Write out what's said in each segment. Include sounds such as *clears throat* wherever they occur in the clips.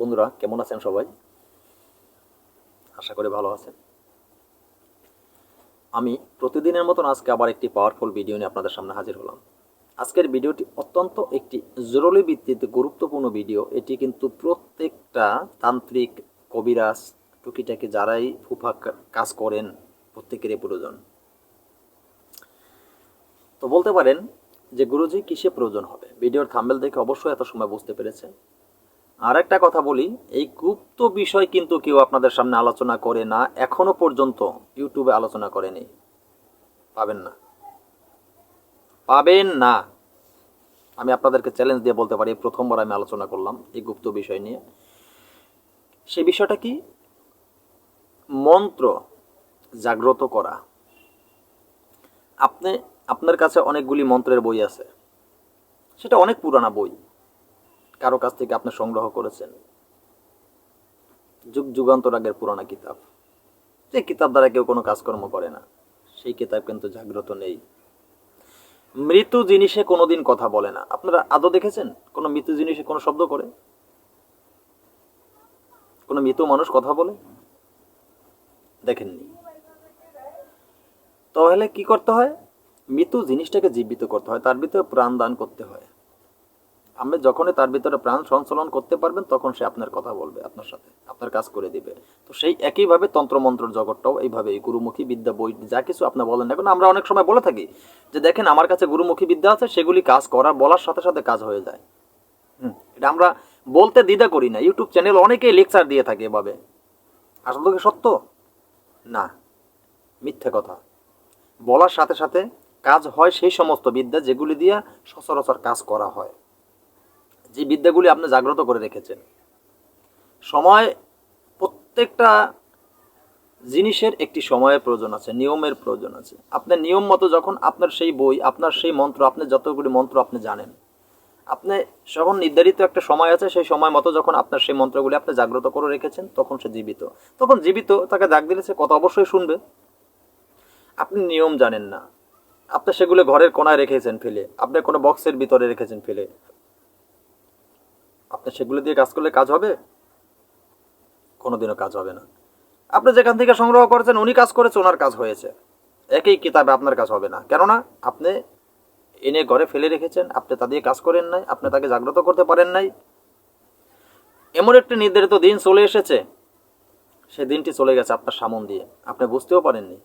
বন্ধুরা, কেমন আছেন সবাই? আশা করি ভালো আছেন। আমি প্রতিদিনের মতন আজকে আবার একটি পাওয়ারফুল ভিডিও নিয়ে আপনাদের সামনে হাজির হলাম। আজকের ভিডিওটি অত্যন্ত একটি জরুরি ভিত্তিতে গুরুত্বপূর্ণ ভিডিও এটি কিন্তু প্রত্যেকটা তান্ত্রিক, কবিরাজ, টুকিটাকি যারাই ফুফা কাজ করেন, প্রত্যেকেরই প্রয়োজন। তো বলতে পারেন যে গুরুজি কিসে প্রয়োজন হবে? ভিডিওর থাম্বেল দেখে অবশ্যই এত সময় বুঝতে পেরেছেন। আর একটা কথা বলি, এই গুপ্ত বিষয় কিন্তু কেউ আপনাদের সামনে আলোচনা করে না, এখনও পর্যন্ত ইউটিউবে আলোচনা করেনি। পাবেন না। পাবেন না। আমি আপনাদেরকে চ্যালেঞ্জ দিয়ে বলতে পারি, প্রথমবার আমি আলোচনা করলাম এই গুপ্ত বিষয় নিয়ে। সে বিষয়টা কি? মন্ত্র জাগ্রত করা। আপনি, আপনার কাছে অনেকগুলি মন্ত্রের বই আছে। সেটা অনেক পুরানা বই। কারও কাছ থেকে আপনি সংগ্রহ করেছেন? যুগ যুগান্তর আগের পুরানা কিতাব। যে কিতাব দ্বারা কেউ কোনো কাজকর্ম করে না, সেই কিতাব কিন্তু জাগ্রত নেই। মৃত্যু জিনিসে কোনোদিন কথা বলে না। আপনারা আদৌ দেখেছেন? কোনো মৃত্যু জিনিসে কোনো শব্দ করে? কোনো মৃত মানুষ কথা বলে? দেখেননি। তাহলে কি করতে হয়? মৃত জিনিসটাকে জীবিত করতে হয়। তার ভিতরে প্রাণ দান করতে হয়। আপনি যখনই তার ভিতরে প্রাণ সঞ্চালন করতে পারবেন, তখন সে আপনার কথা বলবে, আপনার সাথে, আপনার কাজ করে দিবে। তো সেই একইভাবে তন্ত্রমন্ত্র জগৎটাও এইভাবে, এই গুরুমুখী বিদ্যা বই, যা কিছু আপনি বলেন এখন আমরা অনেক সময় বলে থাকি যে দেখেন, আমার কাছে গুরুমুখী বিদ্যা আছে, সেগুলি কাজ করা, বলার সাথে সাথে কাজ হয়ে যায়। হুম, এটা আমরা বলতে দ্বিধা করি না। ইউটিউব চ্যানেল অনেকেই লেকচার দিয়ে থাকে এভাবে। আসলে কি সত্য? না, মিথ্যে কথা। বলার সাথে সাথে কাজ হয় সেই সমস্ত বিদ্যা যেগুলি দিয়ে সচরাচর কাজ করা হয়। যে বিদ্যাগুলি আপনি জাগ্রত করে রেখেছেন। সময় প্রত্যেকটা জিনিসের একটি সময়ের প্রয়োজন আছে, নিয়মের প্রয়োজন আছে। আপনার নিয়ম মতো যখন আপনার সেই বই, আপনার সেই মন্ত্র, আপনি যতগুলি মন্ত্র আপনি জানেন, আপনি যখন নির্ধারিত একটা সময় আছে, সেই সময় মতো যখন আপনার সেই মন্ত্রগুলি আপনি জাগ্রত করে রেখেছেন, তখন সে জীবিত। তখন জীবিত, তাকে ডাক দিলে সে কথা অবশ্যই শুনবে। আপনি নিয়ম জানেন না। আপনি সেগুলো ঘরের কোনায় রেখেছেন ফেলে, আপনি কোনো বক্সের ভিতরে রেখেছেন ফেলে। আপনি সেগুলো দিয়ে কাজ করলে কাজ হবে? কোনোদিনও কাজ হবে না। আপনি যেখান থেকে সংগ্রহ করেছেন, উনি কাজ করেছে, ওনার কাজ হয়েছে। একই কিতাবে আপনার কাজ হবে না। কেননা, আপনি এনে ঘরে ফেলে রেখেছেন, আপনি তা দিয়ে কাজ করেন নাই, আপনি তাকে জাগ্রত করতে পারেন নাই। এমন একটি নির্ধারিত দিন চলে এসেছে। সে দিনটি চলে গেছে আপনার সামন দিয়ে। আপনি বুঝতেও পারেননি।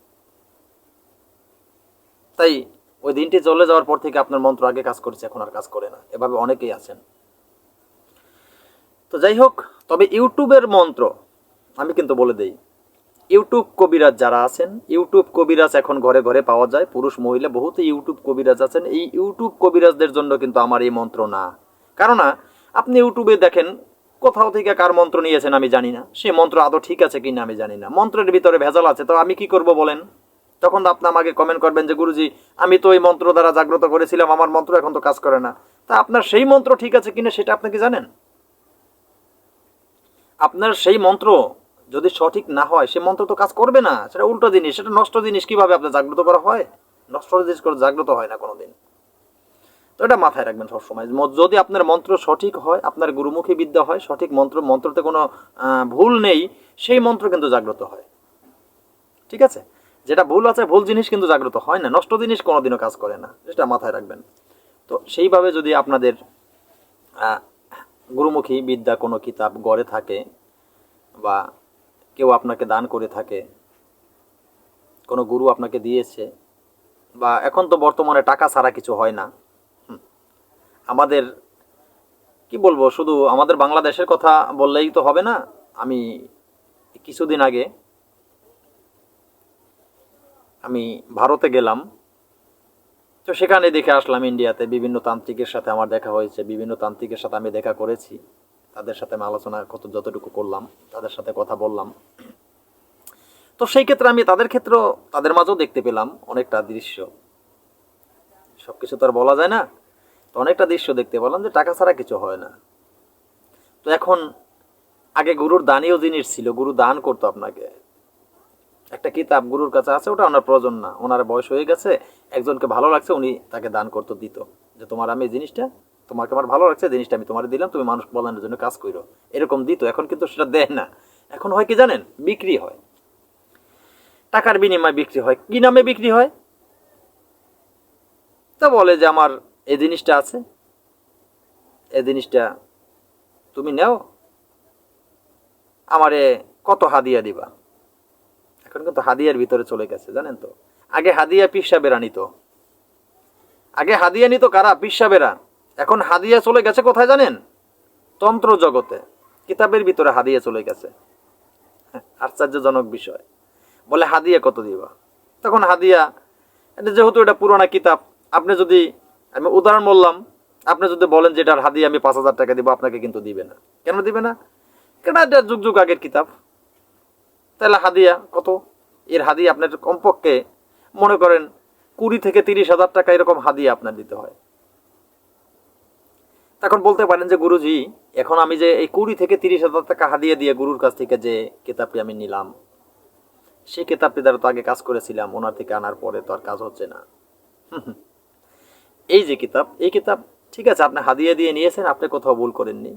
তাই ওই দিনটি চলে যাওয়ার পর থেকে আপনার মন্ত্র আগে কাজ করেছে, এখন আর কাজ করে না। এভাবে অনেকেই আছেন। তো যাই হোক, তবে ইউটিউবের মন্ত্র আমি কিন্তু বলে দেই। ইউটিউব কবিরাজ যারা আছেন, ইউটিউব কবিরাজ এখন ঘরে ঘরে পাওয়া যায়, পুরুষ মহিলা বহুত ইউটিউব কবিরাজ আছেন, এই ইউটিউব কবিরাজদের জন্য কিন্তু আমার এই মন্ত্র না। কেননা, আপনি ইউটিউবে দেখেন, কোথাও থেকে কার মন্ত্র নিয়েছেন আমি জানি না, সে মন্ত্র আদৌ ঠিক আছে কিনা আমি জানি না। মন্ত্রের ভিতরে ভেজাল আছে, তো আমি কি করব বলেন? তখন আপনি আমাকে কমেন্ট করবেন যে, গুরুজি, আমি তো এই মন্ত্র দ্বারা জাগ্রত করেছিলাম, আমার মন্ত্র এখন তো কাজ করে না। তা আপনার সেই মন্ত্র ঠিক আছে কিনা সেটা আপনি কি জানেন? আপনার সেই মন্ত্র যদি সঠিক না হয় সেই মন্ত্র তো কাজ করবে না। সেটা উল্টো জিনিস, সেটা নষ্ট জিনিস কীভাবে আপনার জাগ্রত করা হয়? নষ্ট জিনিস করে জাগ্রত হয় না কোনো দিন তো এটা মাথায় রাখবেন সবসময়। যদি আপনার মন্ত্র সঠিক হয়, আপনার গুরুমুখী বিদ্যা হয়, সঠিক মন্ত্র, মন্ত্রতে কোনো ভুল নেই, সেই মন্ত্র কিন্তু জাগ্রত হয়। ঠিক আছে? যেটা ভুল আছে, ভুল জিনিস কিন্তু জাগ্রত হয় না। নষ্ট জিনিস কোনোদিনও কাজ করে না। সেটা মাথায় রাখবেন। তো সেইভাবে যদি আপনাদের গুরুমুখী বিদ্যা কোনো কিতাব গড়ে থাকে বা কেউ আপনাকে দান করে থাকে, কোনো গুরু আপনাকে দিয়েছে, বা এখন তো বর্তমানে টাকা ছাড়া কিছু হয় না। আমাদের, কি বলব, শুধু আমাদের বাংলাদেশের কথা বললেই তো হবে না। আমি কিছুদিন আগে, আমি ভারতে গেলাম। তো সেখানে দেখে আসলাম ইন্ডিয়াতে বিভিন্ন তান্ত্রিকের সাথে আমার দেখা হয়েছে, বিভিন্ন তান্ত্রিকের সাথে আমি দেখা করেছি। তাদের সাথে আমি আলোচনা কত, যতটুকু করলাম, তাদের সাথে কথা বললাম। তো সেই ক্ষেত্রে আমি তাদের ক্ষেত্রেও, তাদের মাঝেও দেখতে পেলাম অনেকটা দৃশ্য। সব কিছু তো আর বলা যায় না। তো অনেকটা দৃশ্য দেখতে পেলাম যে টাকা ছাড়া কিছু হয় না। তো এখন আগে গুরুর দানীয় জিনিস ছিল, গুরু দান করতো আপনাকে। একটা কিতাব গুরুর কাছে আছে, ওটা ওনার প্রয়োজন না। ওনার বয়স হয়ে গেছে, একজনকে ভালো লাগছে, উনি তাকে দান করতে দিত। যে তোমার আমি এই জিনিসটা, তোমাকে আমার ভালো লাগছে, জিনিসটা আমি তোমার দিলাম, তুমি মানুষ বলানোর জন্য কাজ করো এরকম দিত, এখন কিন্তু সেটা দেয় না। এখন হয় কি জানেন? বিক্রি হয়। টাকার বিনিময়ে বিক্রি হয়। কি নামে বিক্রি হয়? তা বলে যে আমার এই জিনিসটা আছে। এই জিনিসটা তুমি নেও। আমারে কত হাদিয়া দিবা? এখন কিন্তু হাদিয়ার ভিতরে চলে গেছে, জানেন তো? আগে হাদিয়া পিসাবেরা নিত। আগে হাদিয়া নিত কারা? পিসাবেরা এখন হাদিয়া চলে গেছে কোথায় জানেন? তন্ত্র জগতে। কিতাবের ভিতরে হাদিয়া চলে গেছে। আশ্চর্যজনক বিষয়। বলে, হাদিয়া কত দিবা? তখন হাদিয়া যেহেতু এটা পুরোনা কিতাব, আপনি যদি, আমি উদাহরণ বললাম, আপনি যদি বলেন যে এটার হাদিয়া আমি পাঁচ হাজার টাকা দিব, আপনাকে কিন্তু দিবে না। কেন দিবে না? কেন? এটা যুগ যুগ আগের কিতাব। তাহলে হাদিয়া কত? এর হাদিয়া আপনার কমপক্ষে, মনে করেন, কুড়ি থেকে তিরিশ হাজার টাকা এরকম হাদিয়া আপনার দিতে হয়। তখন বলতে পারেন যে, গুরুজি, এখন আমি যে এই কুড়ি থেকে তিরিশ হাজার টাকা হাদিয়া দিয়ে গুরুর কাছ থেকে যে কিতাবটি আমি নিলাম, সেই কিতাবটি দ্বারা তো আগে কাজ করেছিলাম, ওনার থেকে আনার পরে তো আর কাজ হচ্ছে না। এই যে কিতাব, এই কিতাব, ঠিক আছে, আপনি হাদিয়া দিয়ে নিয়েছেন, আপনি কোথাও ভুল করেননি,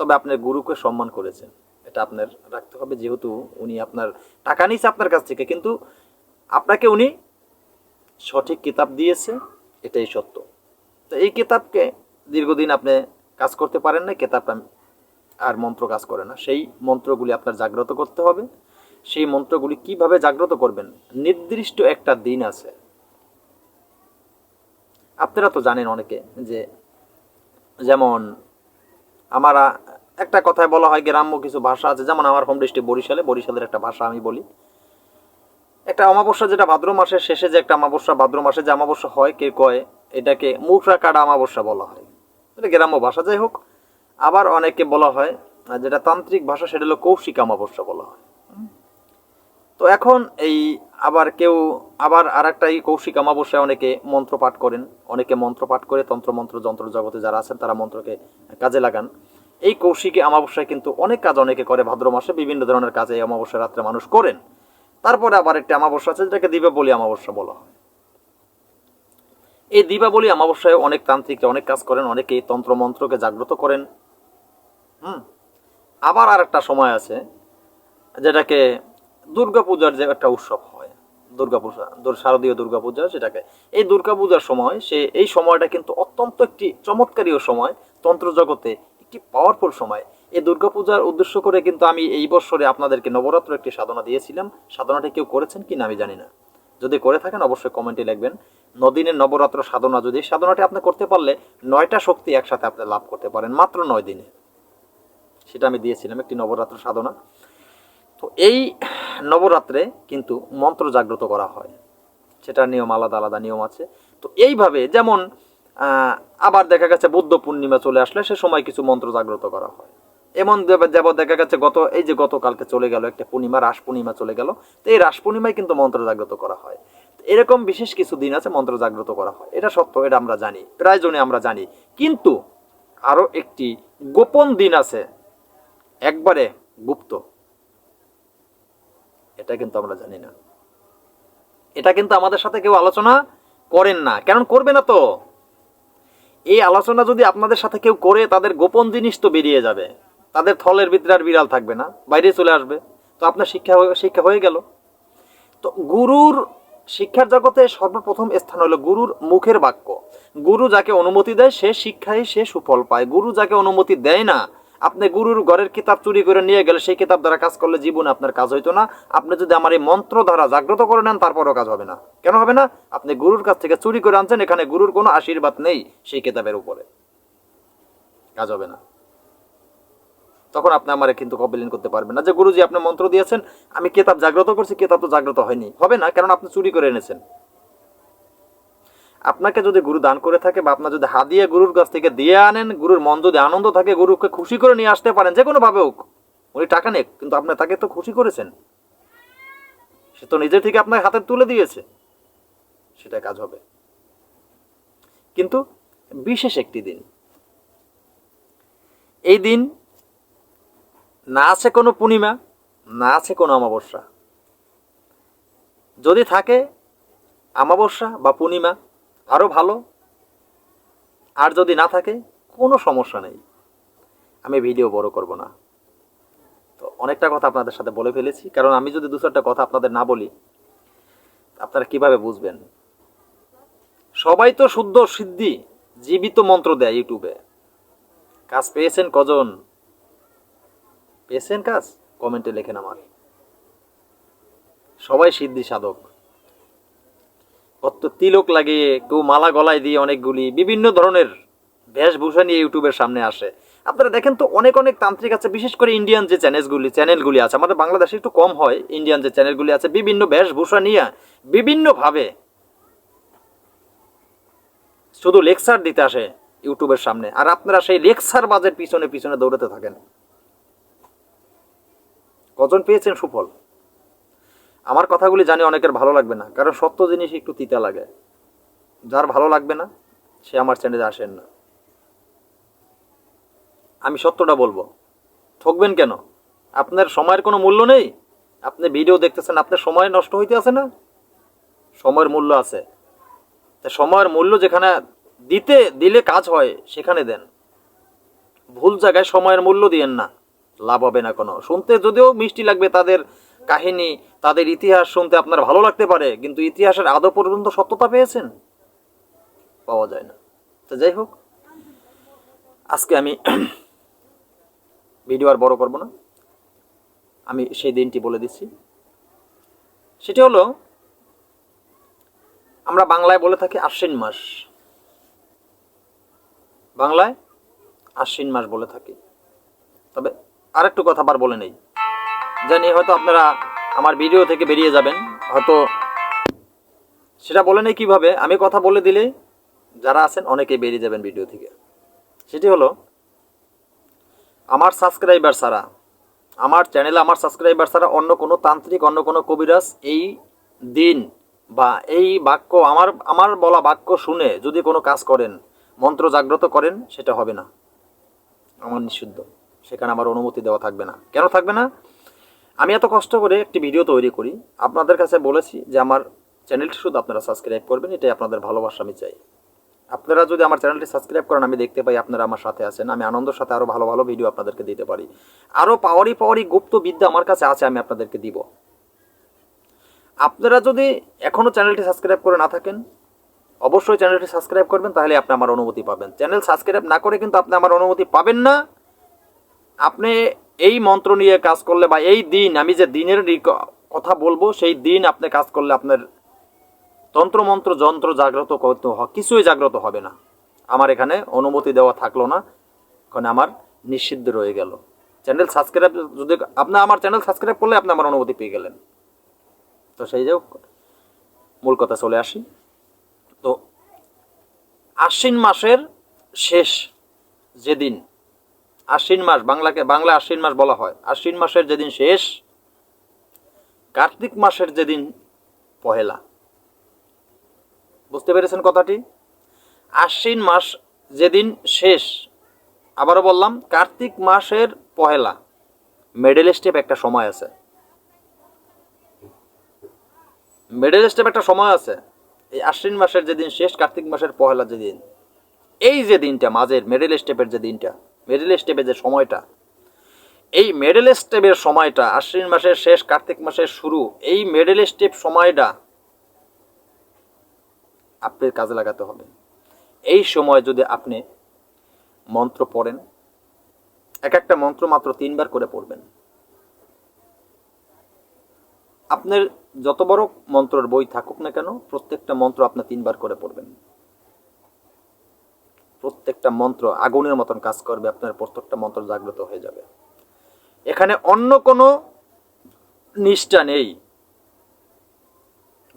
তবে আপনার গুরুকে সম্মান করেছেন। এটা আপনার রাখতে হবে, যেহেতু উনি আপনার টাকা নিয়েছে আপনার কাছ থেকে। কিন্তু আপনাকে উনি সঠিক কিতাব দিয়েছে, এটাই সত্য। তো এই কিতাবকে দীর্ঘদিন আপনি কাজ করতে পারেন না কিতাবটা আর মন্ত্র কাজ করে না। সেই মন্ত্রগুলি আপনার জাগ্রত করতে হবে। সেই মন্ত্রগুলি কীভাবে জাগ্রত করবেন? নির্দিষ্ট একটা দিন আছে। আপনারা তো জানেন অনেকে যে, যেমন, আমার একটা কথায় বলা হয় গ্রাম্য কিছু ভাষা আছে, যেমন আমার হোম ডিস্ট্রিক্ট বরিশালে, বরিশালের একটা ভাষা আমি বলি। একটা অমাবস্যা যেটা ভাদ্র মাসের শেষে যে একটা অমাবস্যা, ভাদ্র মাসে যে অমাবস্যা হয়, কে কয়, এটাকে মুখরা কাটা অমাবস্যা বলা হয়। এটা গ্রাম্য ভাষা, যাই হোক। আবার অনেকে বলা হয় যেটা তান্ত্রিক ভাষা সেটা হলো কৌশিক অমাবস্যা বলা হয়। তো এখন এই আবার কেউ, আবার আর একটা এই কৌশিক অমাবস্যায় অনেকে মন্ত্র পাঠ করেন। অনেকে মন্ত্র পাঠ করে তন্ত্র মন্ত্র যন্ত্র জগতে যারা আছেন, তারা মন্ত্রকে কাজে লাগান। এই কৌশিকী অমাবস্যায় কিন্তু অনেক কাজ অনেকে করে ভাদ্র মাসে, বিভিন্ন ধরনের কাজে এই অমাবস্যা রাত্রে মানুষ করেন। তারপরে আবার একটা অমাবস্যা আছে, যেটাকে দীপাবলি অমাবস্যা বলা হয়। এই দীপাবলি অমাবস্যায় অনেক তান্ত্রিকরা অনেক কাজ করেন অনেকে এই তন্ত্র মন্ত্রকে জাগ্রত করেন। হুম? আবার আর একটা সময় আছে, যেটাকে দুর্গাপূজার যে একটা উৎসব হয়, দুর্গাপূজা, দুর- শারদীয় দুর্গাপূজা সেটাকে। এই দুর্গাপূজার সময় সে, এই সময়টা কিন্তু অত্যন্ত একটি চমৎকারীয় সময় তন্ত্র জগতে একটি পাওয়ারফুল সময়। এই দুর্গাপূজার উদ্দেশ্য করে কিন্তু আমি এই বছরে আপনাদেরকে নবরাত্র একটি সাধনা দিয়েছিলাম। সাধনাটি কেউ করেছেন কি না আমি জানি না। যদি করে থাকেন, অবশ্যই কমেন্টে লিখবেন। নদিনের নবরাত্র সাধনা, যদি সাধনাটি আপনি করতে পারলে নয়টা শক্তি একসাথে আপনি লাভ করতে পারেন, মাত্র নয় দিনে। সেটা আমি দিয়েছিলাম একটি নবরাত্র সাধনা। তো এই নবরাত্রে কিন্তু মন্ত্র জাগ্রত করা হয়। সেটার নিয়ম আলাদা আলাদা নিয়ম আছে। তো এইভাবে যেমন আবার দেখা গেছে বুদ্ধ পূর্ণিমা চলে আসলে সে সময় কিছু মন্ত্র জাগ্রত করা হয়। এমন যেব- দেখা গেছে গত এই যে গতকালকে চলে গেল, একটা পূর্ণিমা, রাস পূর্ণিমা চলে গেল, তো এই রাস পূর্ণিমায় কিন্তু মন্ত্র জাগ্রত করা হয়। এরকম বিশেষ কিছু দিন আছে মন্ত্র জাগ্রত করা হয়। এটা সত্য, এটা আমরা জানি, প্রায় জনে আমরা জানি। কিন্তু আরও একটি গোপন দিন আছে, একবারে গুপ্ত। এটা কিন্তু আমরা জানি না। এটা কিন্তু আমাদের সাথে কেউ আলোচনা করেন না। কেন করবে না তো। এই আলোচনা যদি আপনাদের সাথে কেউ করে, তাদের গোপন জিনিস তো বেরিয়ে যাবে। তাদের থলের ভিতরে আর বিড়াল থাকবে না, বাইরে চলে আসবে। তো আপনার শিক্ষা শিক্ষা হয়ে গেল। তো গুরুর শিক্ষার জগতে সর্বপ্রথম স্থান হলো গুরুর মুখের বাক্য। গুরু যাকে অনুমতি দেয়, সে শিক্ষায় সে সুফল পায়। গুরু যাকে অনুমতি দেয় না আপনি গুরুর ঘরের কিতাব চুরি করে নিয়ে গেলে সেই কিতাব দ্বারা কাজ করলে জীবনে আপনার কাজ হইতো না। আপনি যদি আমার এই মন্ত্র দ্বারা জাগ্রত করে নেন, তারপরও কাজ হবে না। কেন হবে না? আপনি গুরুর কাছ থেকে চুরি করে আনছেন, এখানে গুরুর কোনো আশীর্বাদ নেই সেই কিতাবের উপরে। কাজ হবে না। তখন আপনি আমারে কিন্তু কবলিন করতে পারবেন না যে, গুরুজি, আপনি মন্ত্র দিয়েছেন, আমি কেতাব জাগ্রত করছি, কেতাব তো জাগ্রত হয়নি। হবে না কারণ আপনি চুরি করে এনেছেন। আপনাকে যদি গুরু দান করে থাকে বা আপনার যদি হাদিয়া গুরুর কাছ থেকে দিয়ে আনেন, গুরুর মন যদি আনন্দ থাকে, গুরুকে খুশি করে নিয়ে আসতে পারেন যে কোনো ভাবে হোক। উনি টাকা নেক, কিন্তু আপনি তাকে তো খুশি করেছেন। সে তো নিজের থেকে আপনার হাতে তুলে দিয়েছে। সেটা কাজ হবে। কিন্তু বিশেষ একটি দিন। এই দিন না আছে কোনো পূর্ণিমা, না আছে কোনো অমাবস্যা। যদি থাকে অমাবস্যা বা পূর্ণিমা আরও ভালো। আর যদি না থাকে, কোনো সমস্যা নেই। আমি ভিডিও বড় করব না। তো অনেকটা কথা আপনাদের সাথে বলে ফেলেছি, কারণ আমি যদি দু চারটা কথা আপনাদের না বলি, আপনারা কীভাবে বুঝবেন? সবাই তো শুদ্ধ সিদ্ধি, জীবিত মন্ত্র দেয় ইউটিউবে। কাজ পেয়েছেন কজন? পেয়েছেন কাজ? কমেন্টে লেখেন আমার। সবাই সিদ্ধি সাধক। কত তিলক লাগিয়ে কেউ মালা গলায় দিয়ে অনেকগুলি বিভিন্ন ধরনের বেশভূষা নিয়ে ইউটিউবের সামনে আসে। আপনারা দেখেন তো অনেক অনেক তান্ত্রিক আছে, বিশেষ করে ইন্ডিয়ান যে চ্যানেলগুলি চ্যানেলগুলি আছে, আমাদের বাংলাদেশে একটু কম হয় ইন্ডিয়ান যে চ্যানেলগুলি আছে, বিভিন্ন বেশভূষা নিয়ে বিভিন্নভাবে শুধু লেকচার দিতে আসে ইউটিউবের সামনে, আর আপনারা সেই লেকচার বাজের পিছনে পিছনে দৌড়াতে থাকেন। কজন পেয়েছেন সুফল? আমার কথাগুলি জানি অনেকের ভালো লাগবে না, কারণ সত্য জিনিস একটু তিতা লাগে। যার ভালো লাগবে না, সে আমার চ্যানেলে আসেন না। আমি সত্যটা বলব। ঠকবেন কেন? আপনার সময়ের কোনো মূল্য নেই? আপনি ভিডিও দেখতেছেন, আপনার সময় নষ্ট হইতে আছে না? সময়ের মূল্য আছে। তা সময়ের মূল্য যেখানে দিতে, দিলে কাজ হয়, সেখানে দেন। ভুল জায়গায় সময়ের মূল্য দিয়েন না। লাভ হবে না কোনো। শুনতে যদিও মিষ্টি লাগবে, তাদের কাহিনী, তাদের ইতিহাস শুনতে আপনার ভালো লাগতে পারে, কিন্তু ইতিহাসের আদৌ পর্যন্ত সত্যতা পেয়েছেন? পাওয়া যায় না। তো যাই হোক, আজকে আমি *clears throat* ভিডিও আর বড় করব না। আমি সেই দিনটি বলে দিচ্ছি। সেটি হলো, আমরা বাংলায় বলে থাকি আশ্বিন মাস। বাংলায় আশ্বিন মাস বলে থাকি। তবে আরেকটু কথা আবার বলে নেই। জানি হয়তো আপনারা আমার ভিডিও থেকে বেরিয়ে যাবেন। হয়তো সেটা বলে নেই কীভাবে, আমি কথা বলে দিলে যারা আছেন অনেকেই বেরিয়ে যাবেন ভিডিও থেকে। সেটি হলো, আমার সাবস্ক্রাইবার ছাড়া, আমার চ্যানেলে আমার সাবস্ক্রাইবার ছাড়া অন্য কোনো তান্ত্রিক, অন্য কোনো কবিরাজ এই দিন বা এই বাক্য আমার আমার বলা বাক্য শুনে যদি কোনো কাজ করেন, মন্ত্র জাগ্রত করেন, সেটা হবে না। আমার নিষিদ্ধ। সেখানে আমার অনুমতি দেওয়া থাকবে না। কেন থাকবে না? আমি এত কষ্ট করে একটি ভিডিও তৈরি করি, আপনাদের কাছে বলেছি যে আমার চ্যানেলটি শুধু আপনারা সাবস্ক্রাইব করবেন, এটাই আপনাদের ভালোবাসা, আমি চাই। আপনারা যদি আমার চ্যানেলটি সাবস্ক্রাইব করেন, আমি দেখতে পাই আপনারা আমার সাথে আছেন, আমি আনন্দের সাথে আরও ভালো ভালো ভিডিও আপনাদেরকে দিতে পারি। আরও পাওয়ারি পাওয়ারি গুপ্ত বিদ্যা আমার কাছে আছে, আমি আপনাদেরকে দিব। আপনারা যদি এখনও চ্যানেলটি সাবস্ক্রাইব করে না থাকেন, অবশ্যই চ্যানেলটি সাবস্ক্রাইব করবেন, তাহলে আপনি আমার অনুমতি পাবেন। চ্যানেল সাবস্ক্রাইব না করে কিন্তু আপনি আমার অনুমতি পাবেন না। আপনি এই মন্ত্র নিয়ে কাজ করলে বা এই দিন, আমি যে দিনের কথা বলব, সেই দিন আপনি কাজ করলে আপনার তন্ত্রমন্ত্র যন্ত্র জাগ্রত করতে কিছুই জাগ্রত হবে না। আমার এখানে অনুমতি দেওয়া থাকল না। ওখানে আমার নিষিদ্ধ রয়ে গেল। চ্যানেল সাবস্ক্রাইব, যদি আপনি আমার চ্যানেল সাবস্ক্রাইব করলে আপনি আমার অনুমতি পেয়ে গেলেন। তো সেই যে মূল কথা চলে আসি। তো আশ্বিন মাসের শেষ যেদিন আশ্বিন মাস, বাংলাকে, বাংলা আশ্বিন মাস বলা হয়। আশ্বিন মাসের যেদিন শেষ, কার্তিক মাসের যেদিন পহেলা। বুঝতে পেরেছেন কথাটি? আশ্বিন মাস যেদিন শেষ, আবারও বললাম, কার্তিক মাসের পহেলা। মিডল স্টেপ একটা সময় আছে। মিডল স্টেপ একটা সময় আছে। এই আশ্বিন মাসের যেদিন শেষ, কার্তিক মাসের পহেলা যেদিন। এই যে দিনটা মাঝের মেডেল স্টেপের যে দিনটা মিডল স্টেপের যে সময়টা। এই মিডল স্টেপের সময়টা, আশ্বিন মাসের শেষ, কার্তিক মাসের শুরু, এই মিডল স্টেপ সময়টা আপনার কাজে লাগাতে হবে। এই সময় যদি আপনি মন্ত্র পড়েন, এক একটা মন্ত্র মাত্র তিনবার করে পড়বেন। আপনার যত বড় মন্ত্রের বই থাকুক না কেন, প্রত্যেকটা মন্ত্র আপনি তিনবার করে পড়বেন। প্রত্যেকটা মন্ত্র আগুনের মতন কাজ করবে, আপনার প্রত্যেকটা মন্ত্র জাগ্রত হয়ে যাবে। এখানে অন্য কোনো নিষ্ঠা নেই।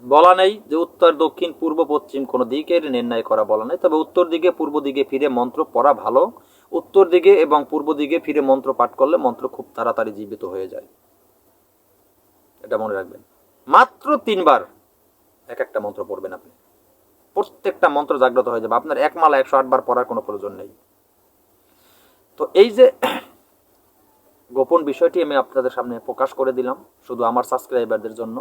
বলা নেই যে উত্তর, দক্ষিণ, পূর্ব, পশ্চিম কোনো দিকের নির্ণয় করা বলা নেই, তবে উত্তর দিকে, পূর্ব দিকে ফিরে মন্ত্র পড়া ভালো। উত্তর দিকে এবং পূর্ব দিকে ফিরে মন্ত্র পাঠ করলে মন্ত্র খুব তাড়াতাড়ি জীবিত হয়ে যায়। এটা মনে রাখবেন। মাত্র তিনবার এক একটা মন্ত্র পড়বেন আপনি। প্রত্যেকটা মন্ত্র জাগ্রত হয়ে যাবে। আপনার এক মালা একশো আটবার পড়ার কোনো প্রয়োজন নেই। তো এই যে *clears throat* গোপন বিষয়টি আমি আপনাদের সামনে প্রকাশ করে দিলাম, শুধু আমার সাবস্ক্রাইবারদের জন্য।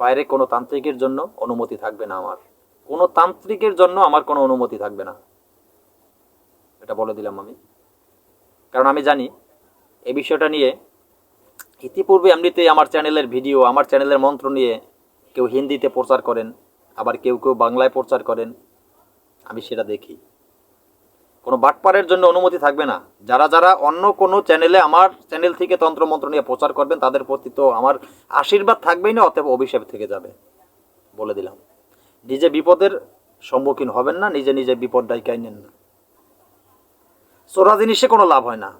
বাইরে কোনো তান্ত্রিকের জন্য অনুমতি থাকবে না আমার। কোনো তান্ত্রিকের জন্য আমার কোনো অনুমতি থাকবে না। এটা বলে দিলাম আমি। কারণ আমি জানি, এই বিষয়টা নিয়ে ইতিপূর্বে এমনিতেই আমার চ্যানেলের ভিডিও, আমার চ্যানেলের মন্ত্র নিয়ে কেউ হিন্দিতে প্রচার করেন, আবার কেউ কেউ বাংলায় প্রচার করেন, আমি সেটা দেখি। কোনো বাটপারের জন্য অনুমতি থাকবে না। যারা যারা অন্য কোনো চ্যানেলে আমার চ্যানেল থেকে তন্ত্রমন্ত্র নিয়ে প্রচার করবেন, তাদের প্রতি তো আমার আশীর্বাদ থাকবেই না, অতএব অভিশাপ থেকে যাবে, বলে দিলাম। নিজে বিপদের সম্মুখীন হবেন না, নিজে নিজে বিপদ ডাইকাই নেন না। চোরা জিনিসে কোনো লাভ হয় না।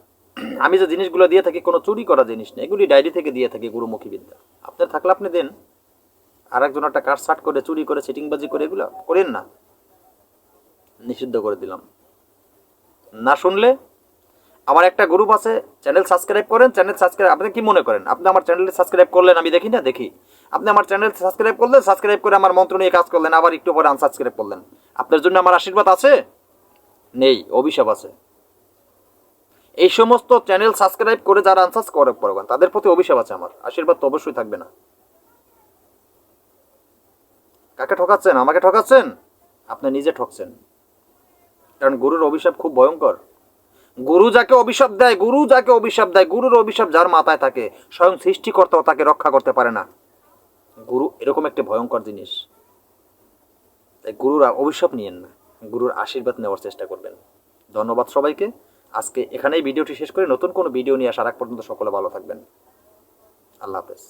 আমি যে জিনিসগুলো দিয়ে থাকি, কোনো চুরি করা জিনিস নেই। এগুলি ডায়েরি থেকে দিয়ে থাকি গুরুমুখী বিদ্যা আপনার থাকলে আপনি দেন। আর একজন একটা কাঠ সাট করে, চুরি করে সিটিংবাজি করে, এগুলো করেন না। নিষিদ্ধ করে দিলাম। না শুনলে আমার একটা গ্রুপ আছে চ্যানেল সাবস্ক্রাইব করেন চ্যানেল সাবস্ক্রাইব আপনি কি মনে করেন? আপনি আমার চ্যানেলে সাবস্ক্রাইব করলেন, আমি দেখি না? দেখি। আপনি আমার চ্যানেল সাবস্ক্রাইব করলেন সাবস্ক্রাইব করে আমার মন্ত্র নিয়ে কাজ করলেন, আবার একটু পরে আনসাবস্ক্রাইব করলেন। আপনার জন্য আমার আশীর্বাদ আছে? নেই, অভিশাপ আছে। এই সমস্ত চ্যানেল সাবস্ক্রাইব করে যারা আনসার্স করে করবেন তাদের প্রতি অভিশাপ আছে আমার। আশীর্বাদ তো অবশ্যই থাকবে না। কাকে ঠকাচ্ছেন? আমাকে ঠকাচ্ছেন? আপনি নিজে ঠকছেন। কারণ গুরুর অভিশাপ খুব ভয়ঙ্কর। গুরু যাকে অভিশাপ দেয়, গুরু যাকে অভিশাপ দেয়, গুরুর অভিশাপ যার মাথায় থাকে, স্বয়ং সৃষ্টিকর্তাও তাকে রক্ষা করতে পারে না। গুরু এরকম একটি ভয়ঙ্কর জিনিস। তাই গুরুর অভিশাপ নিয়েন না। গুরুর আশীর্বাদ নেওয়ার চেষ্টা করবেন। ধন্যবাদ সবাইকে। আজকে এখানেই ভিডিওটি শেষ করে। নতুন কোনো ভিডিও নিয়ে আসার আগ পর্যন্ত সকলে ভালো থাকবেন। আল্লাহ হাফেজ।